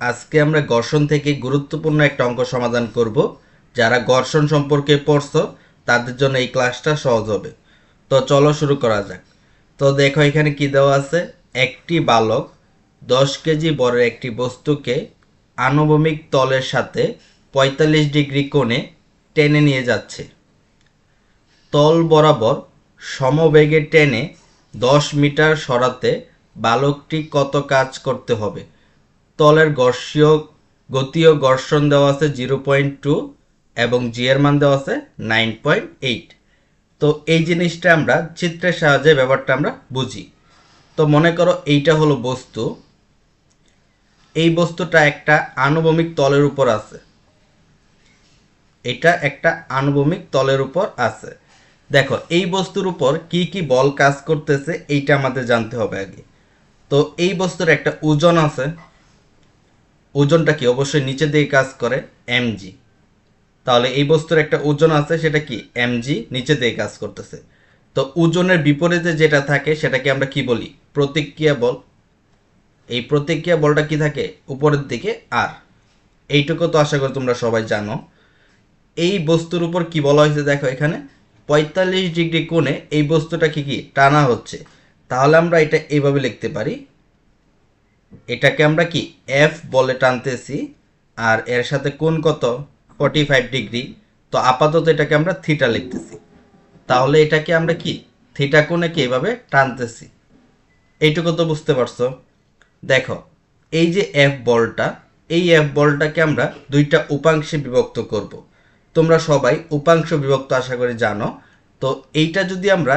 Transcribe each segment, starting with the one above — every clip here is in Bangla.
আজকে আমরা ঘর্ষণ থেকে গুরুত্বপূর্ণ একটা অঙ্ক সমাধান করব। যারা ঘর্ষণ সম্পর্কে পড়ছো, তাদের জন্য এই ক্লাসটা সহজ হবে। তো চলো শুরু করা যাক। তো দেখো এখানে কি দেওয়া আছে? একটি বালক দশ কেজি বড় একটি বস্তুকে আনুভূমিক তলের সাথে পঁয়তাল্লিশ ডিগ্রি কোণে টেনে নিয়ে যাচ্ছে। তল বরাবর সমবেগে টেনে দশ মিটার সরাতে বালকটি কত কাজ করতে হবে? তলের ঘর্ষীয় গতীয় ঘর্ষণ দেওয়া আছে জিরো পয়েন্ট টু এবং জি এর মান দেওয়া আছে নাইন পয়েন্ট এইট। তো এই জিনিসটা আমরা চিত্রের সাহায্যে ব্যাপারটা আমরা বুঝি। তো মনে করো এইটা হলো বস্তু। এই বস্তুটা একটা আনুভূমিক তলের উপর আছে। এটা একটা আনুভূমিক তলের উপর আছে। দেখো, এই বস্তুর উপর কি কি বল কাজ করতেছে এইটা আমাদের জানতে হবে আগে। তো এই বস্তুর একটা ওজন আছে। ওজনটা কি? অবশ্যই নিচের দিকে কাজ করে এমজি তাহলে এই বস্তুর একটা ওজন আছে, সেটা কি? এমজি নিচের দিকে কাজ করতেছে। তো ওজনের বিপরীতে যেটা থাকে, সেটাকে আমরা কি বলি? প্রতিক্রিয়া বল। এই প্রতিক্রিয়া বলটা কি থাকে? উপরের দিকে আর এইটুকু তো আশা করি তোমরা সবাই জানো। এই বস্তুর উপর কি বলা হয়েছে দেখো এখানে? পঁয়তাল্লিশ ডিগ্রি কোণে এই বস্তুটা কি? কি টানা হচ্ছে। তাহলে আমরা এটা এইভাবে লিখতে পারি। এটাকে আমরা কি এফ বলে টানতেছি, আর এর সাথে কোন কত? ফর্টি ফাইভ ডিগ্রি তো আপাতত এটাকে আমরা থিটা লিখতেছি। তাহলে এটাকে আমরা কি? থিটা কোণে কি এভাবে টানতেছি? এইটুকু তো বুঝতে পারছ। দেখো, এই যে এফ বলটা, এই এফ বলটাকে আমরা দুইটা উপাংশে বিভক্ত করব। তোমরা সবাই উপাংশ বিভক্ত আশা করি জানো। তো এইটা যদি আমরা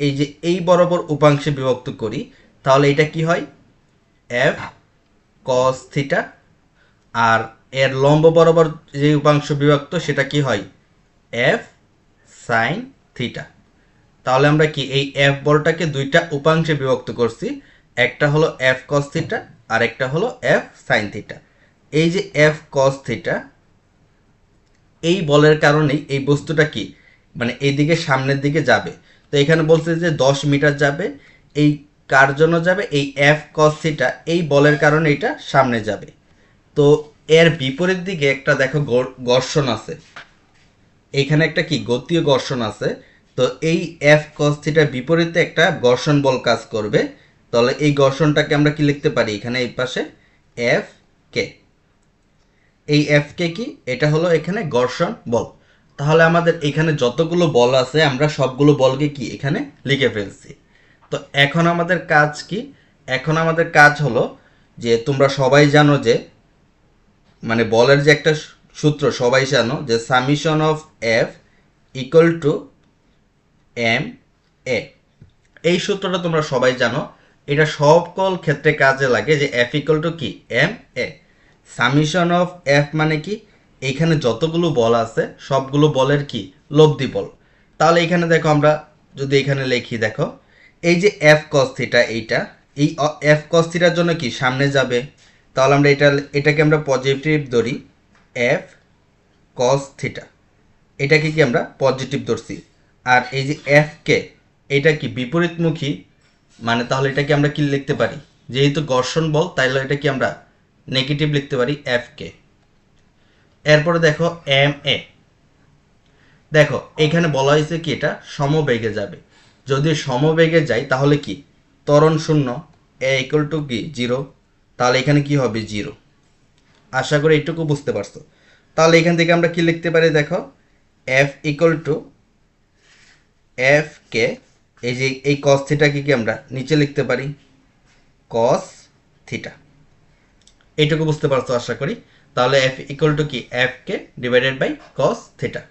এই যে এই বরাবর উপাংশে বিভক্ত করি, তাহলে এটা কি হয়? এফ কস থিটা আর এর লম্ব বরাবর যে উপাংশ বিভক্ত সেটা কি হয়? এফ সাইন থিটা তাহলে আমরা কি এই এফ বলটাকে দুইটা উপাংশে বিভক্ত করছি? একটা হলো এফ কস থিটা আর একটা হলো এফ সাইন থিটা এই যে এফ কস থিটা এই বলের কারণেই এই বস্তুটা কি? মানে এইদিকে সামনের দিকে যাবে। তো এখানে বলছে যে দশ মিটার যাবে। এই কার জন্য যাবে? এই এফ কস এই বলের কারণে এটা সামনে যাবে। তো এর বিপরীত দিকে একটা দেখো ঘর্ষণ আছে। এখানে একটা কি? গতীয় ঘর্ষণ আছে। তো এই এফ কস বিপরীতে একটা ঘর্ষণ বল কাজ করবে। তাহলে এই ঘর্ষণটাকে আমরা কি লিখতে পারি? এখানে এই পাশে এফ কে এই এফ কে কি? এটা হলো এখানে ঘর্ষণ বল। তাহলে আমাদের এখানে যতগুলো বল আছে, আমরা সবগুলো বলকে কি? এখানে লিখে ফেলছি। তো এখন আমাদের কাজ কি? এখন আমাদের কাজ হলো যে তোমরা সবাই জানো যে মানে বলের যে একটা সূত্র সবাই জানো যে summation of F equal to M A. এই সূত্রটা তোমরা সবাই জানো। এটা সকল ক্ষেত্রে কাজে লাগে যে এফ ইকুয়াল টু কি? M A. Summation of F মানে কি? এখানে যতগুলো বল আছে, সবগুলো বলের কি? লব্ধি বল। তাহলে এখানে দেখো আমরা যদি এখানে লিখি, দেখো। এই যে এফ কস থিটা এইটা, এই এফ কস থিটার জন্য কি সামনে যাবে? তাহলে আমরা এটা, এটাকে আমরা পজিটিভ ধরি এফ কস থিটা এটাকে কি আমরা পজিটিভ ধরছি। আর এই যে এফ কে, এটা কি বিপরীতমুখী? মানে তাহলে এটাকে আমরা কি লিখতে পারি? যেহেতু ঘর্ষণ বল, তাইলে এটা কি আমরা নেগেটিভ লিখতে পারি এফ কে। এরপরে দেখো এম এ দেখো, এখানে বলা হয়েছে কি এটা সমবেগে যাবে। যদি সমবেগে যাই, তাহলে কি? ত্বরণ শূন্য, এ ইকুয়াল টু কি? জিরো তাহলে এখানে কি হবে? জিরো আশা করি এইটুকু বুঝতে পারছ। তাহলে এখান থেকে আমরা কি লিখতে পারি দেখো? এফ ইকুয়াল টু এফ কে এই যে এই কস থিটাকে কি আমরা নিচে লিখতে পারি? কস থিটা এইটুকু বুঝতে পারছ আশা করি? তাহলে এফ ইকুয়াল টু কি? এফ কে ডিভাইডেড বাই কস থিটা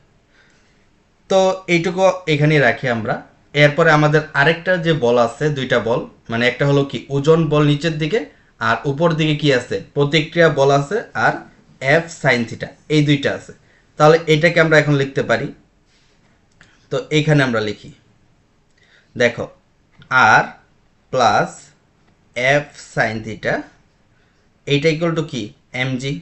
তো এইটুকু এখানে রাখি আমরা। এরপরে আমাদের আরেকটা যে বল আছে, দুইটা বল মানে একটা হলো কি, ওজন বল নিচের দিকে আর উপর দিকে কি আছে, প্রতিক্রিয়া বল আছে আর এফ সাইন থিটা এই দুইটা আছে। তাহলে এটাকে আমরা এখন লিখতে পারি। তো এইখানে আমরা লিখি, দেখো R plus F sine theta এইটা ইকুয়াল টু কি এমজি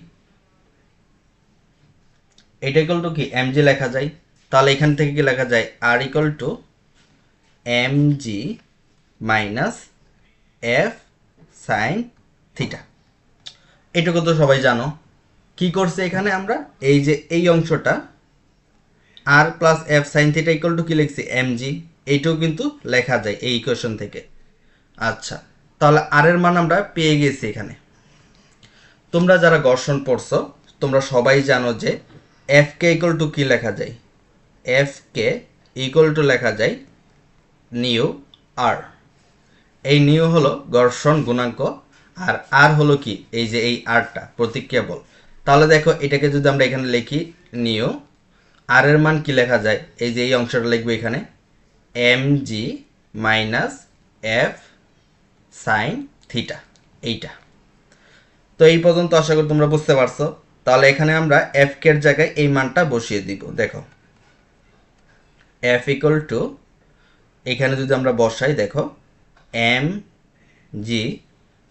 এটা ইকুয়াল টু কি এমজি লেখা যায়। তাহলে এখান থেকে কি লেখা যায় R equal to M G minus F sine theta এটুকু তো সবাই জানো। কি করছে এখানে আমরা? এই যে এই অংশটা R plus F sine theta equal to কি লিখছি? এম জি এইটাও কিন্তু লেখা যায় এই ইকুয়েশন থেকে। আচ্ছা তাহলে আর এর মান আমরা পেয়ে গেছি এখানে। তোমরা যারা ঘর্ষণ পড়ছো, তোমরা সবাই জানো যে এফ কে ইকুয়াল টু কি লেখা যায়? এফ কে ইকুয়াল টু লেখা যায় নিউ আর। এই নিউ হলো ঘর্ষণ গুণাঙ্ক আর আর হলো কি? এই যে এই আরটা, প্রতিক্রিয়া বল। তাহলে দেখো, এটাকে যদি আমরা এখানে লিখি নিউ, আর এর মান কি লেখা যায়? এই যে এই অংশটা লিখব এখানে M G minus F sine theta এইটা। তো এই পর্যন্ত আশা করি তোমরা বুঝতে পারছ। তাহলে এখানে আমরা এফ কের জায়গায় এই মানটা বসিয়ে দিব। দেখো এফ ইকুয়াল টু এখানে যদি আমরা বসাই, দেখো M G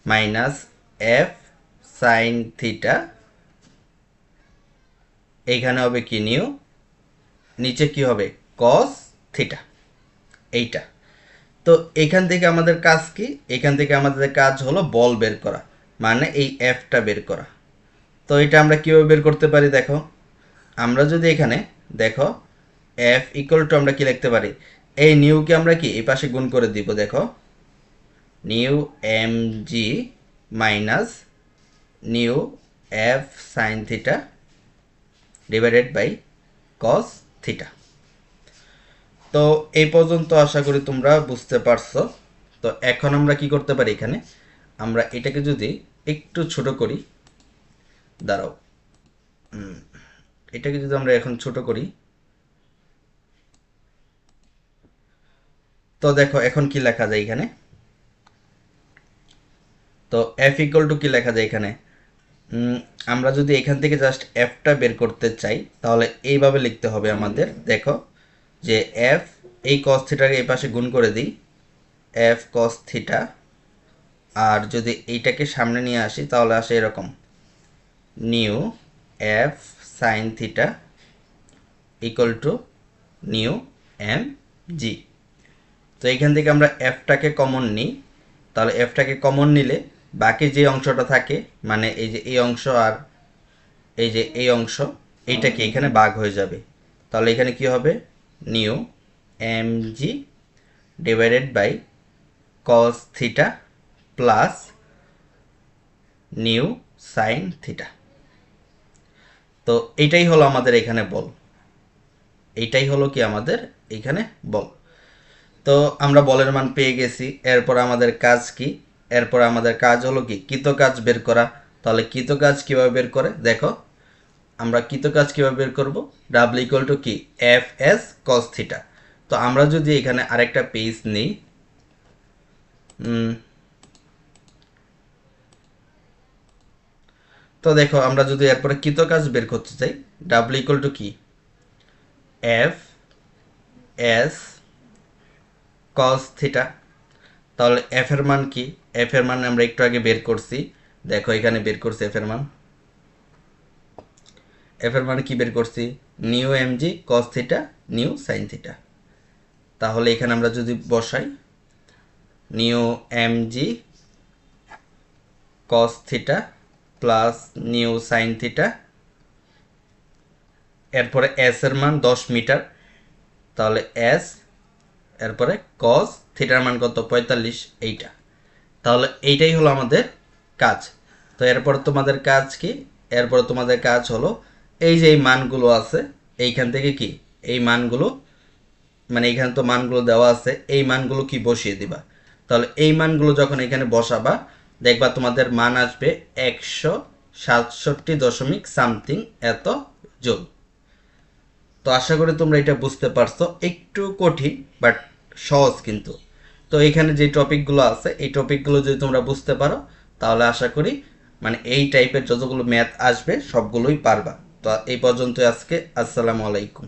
minus F sine theta এইখানে হবে কি নিউ নিচে কি হবে? কস থিটা এইটা। তো এখান থেকে আমাদের কাজ কি? এখান থেকে আমাদের কাজ হলো বল বের করা মানে এই এফটা বের করা। তো এটা আমরা কীভাবে বের করতে পারি, দেখো? আমরা যদি এখানে, দেখো এফ ইকুয়াল টু আমরা কি লিখতে পারি? এই নিউকে আমরা কি এই পাশে গুণ করে দিব, দেখো। Mu M G minus mu F sine theta divided by cos theta. তো এই পর্যন্ত আশা করি তোমরা বুঝতে পারছ। তো এখন আমরা কি করতে পারি এখানে? আমরা এটাকে যদি একটু ছোট করি, দাঁড়াও। এটাকে যদি আমরা এখন ছোট করি তো দেখো, এখন কি লেখা যায় এখানে? তো এফ ইকুয়াল টু কি লেখা যায় এখানে? আমরা যদি এখান থেকে জাস্ট এফটা বের করতে চাই, তাহলে এইভাবে লিখতে হবে আমাদের। দেখো, যে এফ এই কস থিটাকে এই পাশে গুণ করে দিই। এফ কস থিটা আর যদি এইটাকে সামনে নিয়ে আসি, তাহলে আসে এরকম। Mu F sine theta equal to mu M G তো এইখান থেকে আমরা এফটাকে কমন নিই। তাহলে এফটাকে কমন নিলে বাকি যে অংশটা থাকে মানে এই যে এই অংশ আর এই যে এই অংশ, এইটা কি এখানে ভাগ হয়ে যাবে। তাহলে এখানে কি হবে? Mu M G divided by cos theta plus mu sine theta তো এইটাই হলো আমাদের এখানে বল। এইটাই হলো কি আমাদের এখানে বল। তো আমরা বলের মান পেয়ে গেছি। এরপর আমাদের কাজ কি? এরপর আমাদের কাজ হলো কি? কৃত কাজ বের করা। তাহলে কৃত কাজ কীভাবে বের করে? দেখো, আমরা কৃত কাজ কীভাবে বের করব? ডাব্লিউ ইকুয়াল টু কি? এফ এস কস থিটা তো আমরা যদি এখানে আরেকটা পেজ নিই তো দেখো, আমরা যদি এরপরে কৃত কাজ বের করতে চাই ডাব্লিউ ইকুয়াল টু কি? এফ এস কস থিটা তাহলে এফ এর মান কি? এফ এর মান আমরা একটু আগে বের করছি। দেখো, এখানে বের করছি এফ এর মান। এফ এর মান কি বের করছি? Mu M G cos theta mu sine theta তাহলে এখানে আমরা যদি বসাই mu M G cos theta plus mu sine theta এরপরে এস এর মান দশ মিটার। তাহলে এস এরপরে কজ থিটার মান কত? পঁয়তাল্লিশ, এইটা। তাহলে এইটাই হলো আমাদের কাজ। তো এরপর তোমাদের কাজ কি? এরপর তোমাদের কাজ হলো এই যে এই মানগুলো আছে, এইখান থেকে কি? এই মানগুলো মানে এখানে তো মানগুলো দেওয়া আছে, এই মানগুলো কি বসিয়ে দিবা? তাহলে এই মানগুলো যখন এখানে বসাবা, দেখবা তোমাদের মান আসবে একশো সাতষট্টি দশমিক সামথিং এত জুল। তো আশা করি তোমরা এটা বুঝতে পারছ। একটু কঠিন বাট সহজ কিন্তু। তো এখানে যে টপিকগুলো আছে, এই টপিকগুলো যদি তোমরা বুঝতে পারো, তাহলে আশা করি মানে এই টাইপের যতগুলো ম্যাথ আসবে, সবগুলোই পারবা। তো এই পর্যন্ত আজকে। আসসালামু আলাইকুম।